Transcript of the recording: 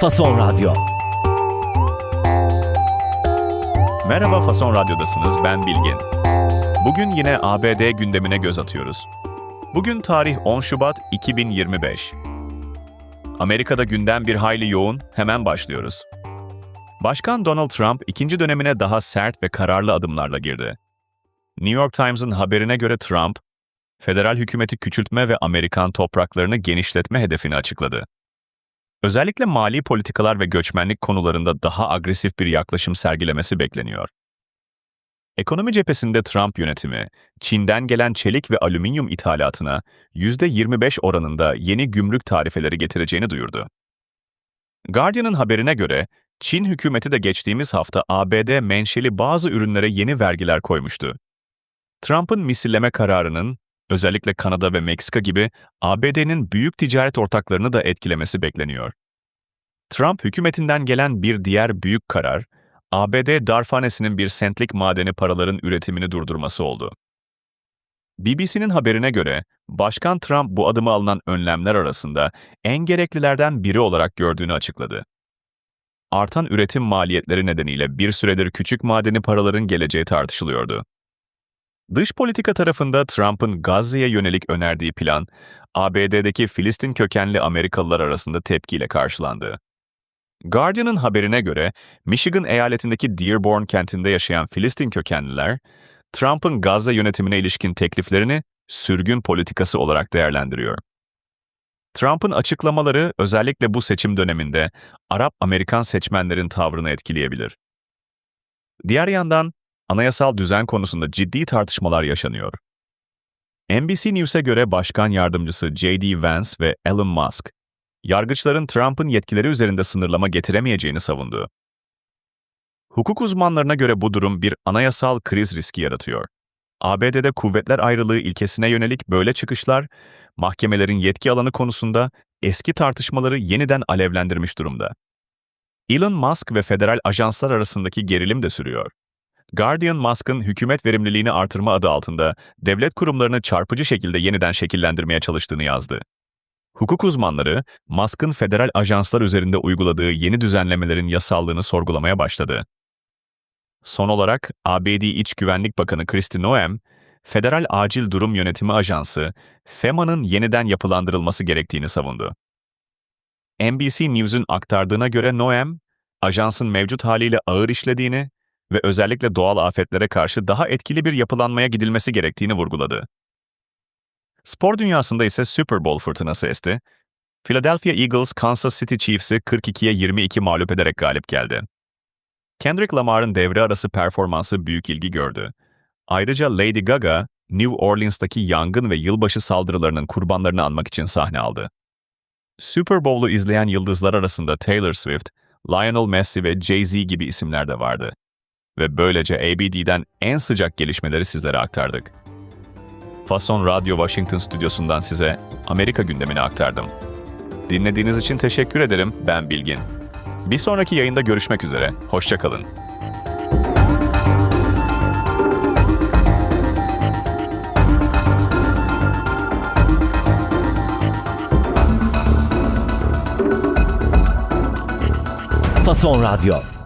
Fason Radyo. Merhaba Fason Radyo'dasınız, ben Bilgin. Bugün yine ABD gündemine göz atıyoruz. Bugün tarih 10 Şubat 2025. Amerika'da gündem bir hayli yoğun, hemen başlıyoruz. Başkan Donald Trump ikinci dönemine daha sert ve kararlı adımlarla girdi. New York Times'ın haberine göre Trump, federal hükümeti küçültme ve Amerikan topraklarını genişletme hedefini açıkladı. Özellikle mali politikalar ve göçmenlik konularında daha agresif bir yaklaşım sergilemesi bekleniyor. Ekonomi cephesinde Trump yönetimi, Çin'den gelen çelik ve alüminyum ithalatına %25 oranında yeni gümrük tarifeleri getireceğini duyurdu. Guardian'ın haberine göre, Çin hükümeti de geçtiğimiz hafta ABD menşeli bazı ürünlere yeni vergiler koymuştu. Trump'ın misilleme kararının, özellikle Kanada ve Meksika gibi ABD'nin büyük ticaret ortaklarını da etkilemesi bekleniyor. Trump hükümetinden gelen bir diğer büyük karar, ABD darphanesinin bir sentlik madeni paraların üretimini durdurması oldu. BBC'nin haberine göre, Başkan Trump bu adımı alınan önlemler arasında en gereklilerden biri olarak gördüğünü açıkladı. Artan üretim maliyetleri nedeniyle bir süredir küçük madeni paraların geleceği tartışılıyordu. Dış politika tarafında Trump'ın Gazze'ye yönelik önerdiği plan, ABD'deki Filistin kökenli Amerikalılar arasında tepkiyle karşılandı. Guardian'ın haberine göre, Michigan eyaletindeki Dearborn kentinde yaşayan Filistin kökenliler, Trump'ın Gazze yönetimine ilişkin tekliflerini sürgün politikası olarak değerlendiriyor. Trump'ın açıklamaları özellikle bu seçim döneminde Arap-Amerikan seçmenlerin tavrını etkileyebilir. Diğer yandan, anayasal düzen konusunda ciddi tartışmalar yaşanıyor. NBC News'e göre Başkan Yardımcısı J.D. Vance ve Elon Musk, yargıçların Trump'ın yetkileri üzerinde sınırlama getiremeyeceğini savundu. Hukuk uzmanlarına göre bu durum bir anayasal kriz riski yaratıyor. ABD'de kuvvetler ayrılığı ilkesine yönelik böyle çıkışlar, mahkemelerin yetki alanı konusunda eski tartışmaları yeniden alevlendirmiş durumda. Elon Musk ve federal ajanslar arasındaki gerilim de sürüyor. Guardian, Musk'ın hükümet verimliliğini artırma adı altında devlet kurumlarını çarpıcı şekilde yeniden şekillendirmeye çalıştığını yazdı. Hukuk uzmanları, Musk'ın federal ajanslar üzerinde uyguladığı yeni düzenlemelerin yasallığını sorgulamaya başladı. Son olarak, ABD İç Güvenlik Bakanı Kristi Noem, Federal Acil Durum Yönetimi Ajansı, FEMA'nın yeniden yapılandırılması gerektiğini savundu. NBC News'un aktardığına göre Noem, ajansın mevcut haliyle ağır işlediğini ve özellikle doğal afetlere karşı daha etkili bir yapılanmaya gidilmesi gerektiğini vurguladı. Spor dünyasında ise Super Bowl fırtınası esti. Philadelphia Eagles Kansas City Chiefs'i 42'ye 22 mağlup ederek galip geldi. Kendrick Lamar'ın devre arası performansı büyük ilgi gördü. Ayrıca Lady Gaga, New Orleans'taki yangın ve yılbaşı saldırılarının kurbanlarını anmak için sahne aldı. Super Bowl'u izleyen yıldızlar arasında Taylor Swift, Lionel Messi ve Jay-Z gibi isimler de vardı. Ve böylece ABD'den en sıcak gelişmeleri sizlere aktardık. Fason Radyo Washington stüdyosundan size Amerika gündemini aktardım. Dinlediğiniz için teşekkür ederim, ben Bilgin. Bir sonraki yayında görüşmek üzere, hoşçakalın. Fason Radyo.